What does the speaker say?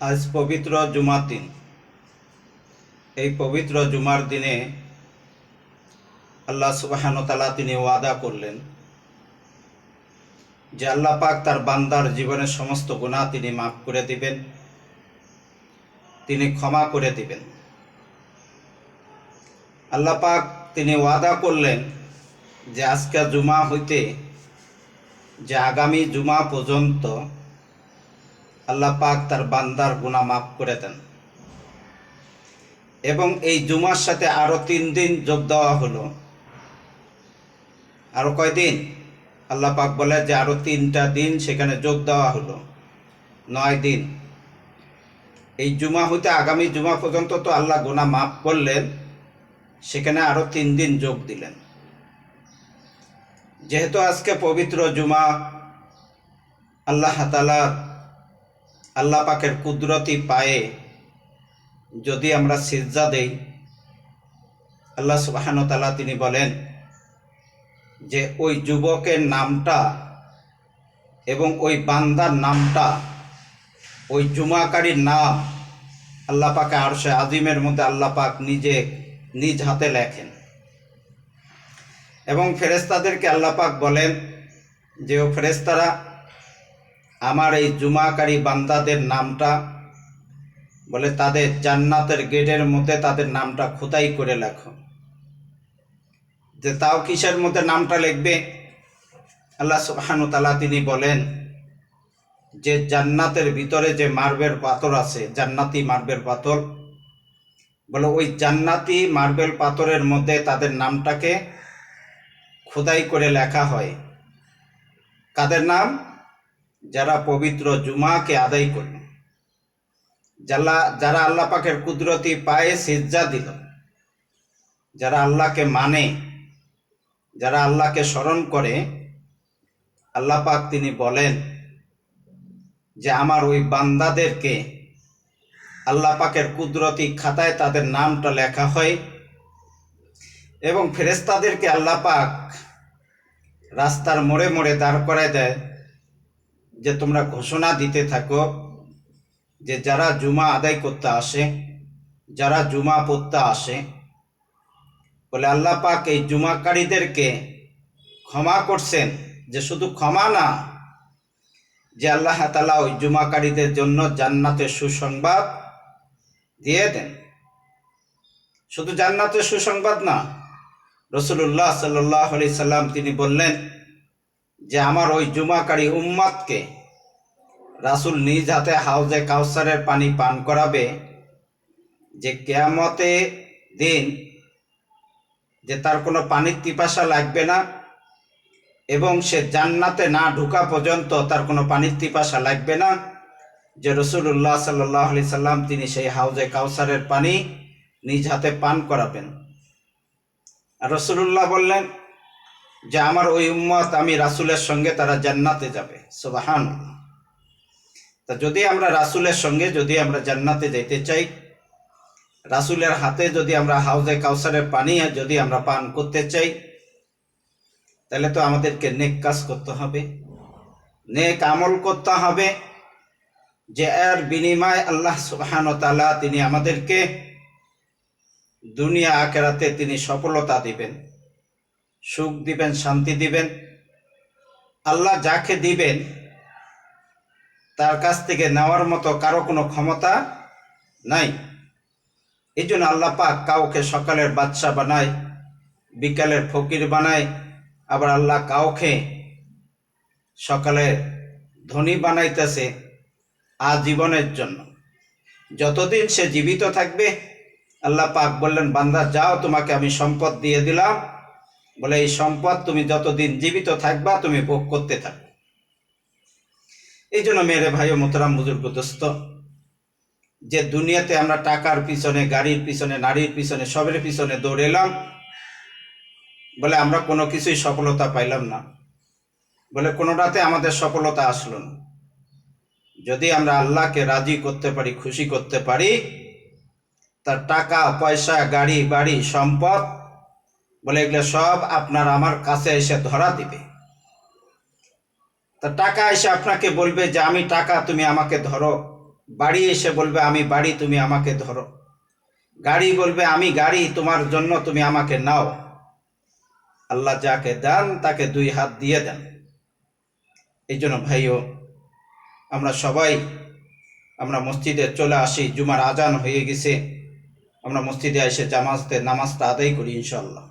আজ পবিত্র জুমার দিন। এই পবিত্র জুমার দিনে আল্লাহ সুবাহানতালা তিনি ওয়াদা করলেন যে আল্লাহ পাক তার বান্দার জীবনের সমস্ত গুণা তিনি মাফ করে দিবেন, তিনি ক্ষমা করে দিবেন। আল্লাহ পাক তিনি ওয়াদা করলেন যে আজকে জুমা হইতে যে আগামী জুমা পর্যন্ত আল্লাহ পাক তার বান্দার গুণা মাফ করে দেন। এবং এই জুমার সাথে আরও তিন দিন যোগ দেওয়া হলো। আরও কয়দিন আল্লাহ পাক বলে যে আরও তিনটা দিন সেখানে যোগ দেওয়া হলো। নয় দিন। এই জুমা হইতে আগামী জুমা পর্যন্ত তো আল্লাহ গুণা মাফ করলেন, সেখানে আরও তিন দিন যোগ দিলেন। যেহেতু আজকে পবিত্র জুমা আল্লাহ তালার আল্লাহ পাকের কুদরতি পায়ে যদি আমরা সিজা দেই, আল্লাহ সুবাহান তালা তিনি বলেন যে ওই যুবকের নামটা এবং ওই বান্দার নামটা, ওই জুমাকারীর নাম আল্লাহ পাকে আরশে আজিমের মধ্যে আল্লাহ পাক নিজে নিজ হাতে লেখেন। এবং ফেরেস্তাদেরকে আল্লাহ পাক বলেন যে ও ফেরেস্তারা আমার এই জুমাকারী বান্দাদের নামটা বলে তাদের জান্নাতের গেটের মধ্যে তাদের নামটা খোদাই করে লেখো। যে তাও কিসের মধ্যে নামটা লিখবে? আল্লাহ সুবহানু তালা তিনি বলেন, যে জান্নাতের ভিতরে যে মার্বেল পাথর আছে, জান্নাতি মার্বেল পাথর, বলে ওই জান্নাতি মার্বেল পাথরের মধ্যে তাদের নামটাকে খোদাই করে লেখা হয়। কাদের নাম? যারা পবিত্র জুমাকে আদায় করল, যারা যারা আল্লাহ পাকের কুদরতি পায়ে সিজ্জা দিল, যারা আল্লাহকে মানে যারা আল্লাহকে স্মরণ করে, আল্লাহ পাক তিনি বলেন যে আমার ওই বান্দাদেরকে আল্লাহ পাকের কুদরতি খাতায় তাদের নামটা লেখা হয় এবং ফেরেস্তাদেরকে আল্লাহ পাক রাস্তার মোড়ে মোড়ে দাঁড় করায় দেয়। যে তোমরা ঘোষণা দিতে থাকো যে যারা জুমা আদায় করতে আসে, যারা জুমা পড়তে আসে, বলে আল্লাহ পাক এই জুমাকারীদেরকে ক্ষমা করছেন, যে শুধু ক্ষমা না, যে আল্লাহ তালা ওই জুমাকারীদের জন্য জান্নাতের সুসংবাদ দিয়ে দেন। শুধু জান্নাতের সুসংবাদ না রসুল্লাহ সাল্লাহ আলি সাল্লাম তিনি বললেন যে আমার ওই জুমাকারী উম্মাদকে রাসুল নিজ হাতে হাউজে কাউসারের পানি পান করাবে যে কেয়ামতে দিন যে তার কোনো পানির পিপাসা লাগবে না এবং সে জান্নাতে না ঢুকা পর্যন্ত তার কোনো পানির পিপাসা লাগবে না যে রসুল্লাহ সাল্লাহ আলি সাল্লাম তিনি সেই হাউজে কাউসারের পানি নিজ হাতে পান করাবেন। রসুল্লাহ বললেন যে আমার ওই উম্মত আমি রাসুলের সঙ্গে তারা জান্নাতে যাবে। সোবাহান তা যদি আমরা রাসুলের সঙ্গে যদি আমরা জান্নাতে যেতে চাই, রাসুলের হাতে যদি আমরা হাউজে কাউসারের পানি যদি আমরা পান করতে চাই, তাহলে তো আমাদেরকে নেক কাজ করতে হবে। নেক আমল করতে হবে যে এর বিনিময় আল্লাহ সুবহান তালা তিনি আমাদেরকে দুনিয়া আকেরাতে তিনি সফলতা দিবেন। সুখ দিবেন, শান্তি দিবেন। আল্লাহ যাকে দিবেন, তার কাছ থেকে নেওয়ার মতো কারও কোনো ক্ষমতা নাই। এই জন্য আল্লাহ পাক কাউকে সকালের বাদশা বানায়, বিকালের ফকির বানায়, আবার আল্লাহ কাউকে সকালে ধনী বানাইতেছে আজীবনের জন্য। যতদিন সে জীবিত থাকবে, আল্লাহ পাক বললেন, বান্দা, যাও, তোমাকে আমি সম্পদ দিয়ে দিলাম। বলে, এই সম্পদ তুমি যতদিন জীবিত থাকবা, তুমি ভোগ করতে থাকবে এই জন্য মেরে ভাই ও মোতরাম বুজুর্গ, দোস্ত, যে দুনিয়াতে আমরা টাকার পিছনে, গাড়ির পিছনে, নারীর পিছনে, সবের পিছনে দৌড় এলাম বলে আমরা কোনো কিছুই সফলতা পাইলাম না। বলে কোনোটাতে আমাদের সফলতা আসলো না। যদি আমরা আল্লাহকে রাজি করতে পারি, খুশি করতে পারি, তার টাকা, পয়সা, গাড়ি, বাড়ি, সম্পদ বলে এগুলো সব আপনার আমার কাছে এসে ধরা দিবে। তা টাকা এসে আপনাকে বলবে যে, আমি টাকা তুমি আমাকে ধরো। বাড়ি এসে বলবে, আমি বাড়ি তুমি আমাকে ধরো। গাড়ি বলবে, আমি গাড়ি, তোমার জন্য তুমি আমাকে নাও। আল্লাহ যাকে দেন, তাকে দুই হাত দিয়ে দেন। এই জন্য ভাইও, আমরা সবাই, আমরা মসজিদে চলে আসি, জুমার আজান হয়ে গেছে। আমরা মসজিদে এসে জামাজতে নামাজটা আদায় করি ইনশাল্লাহ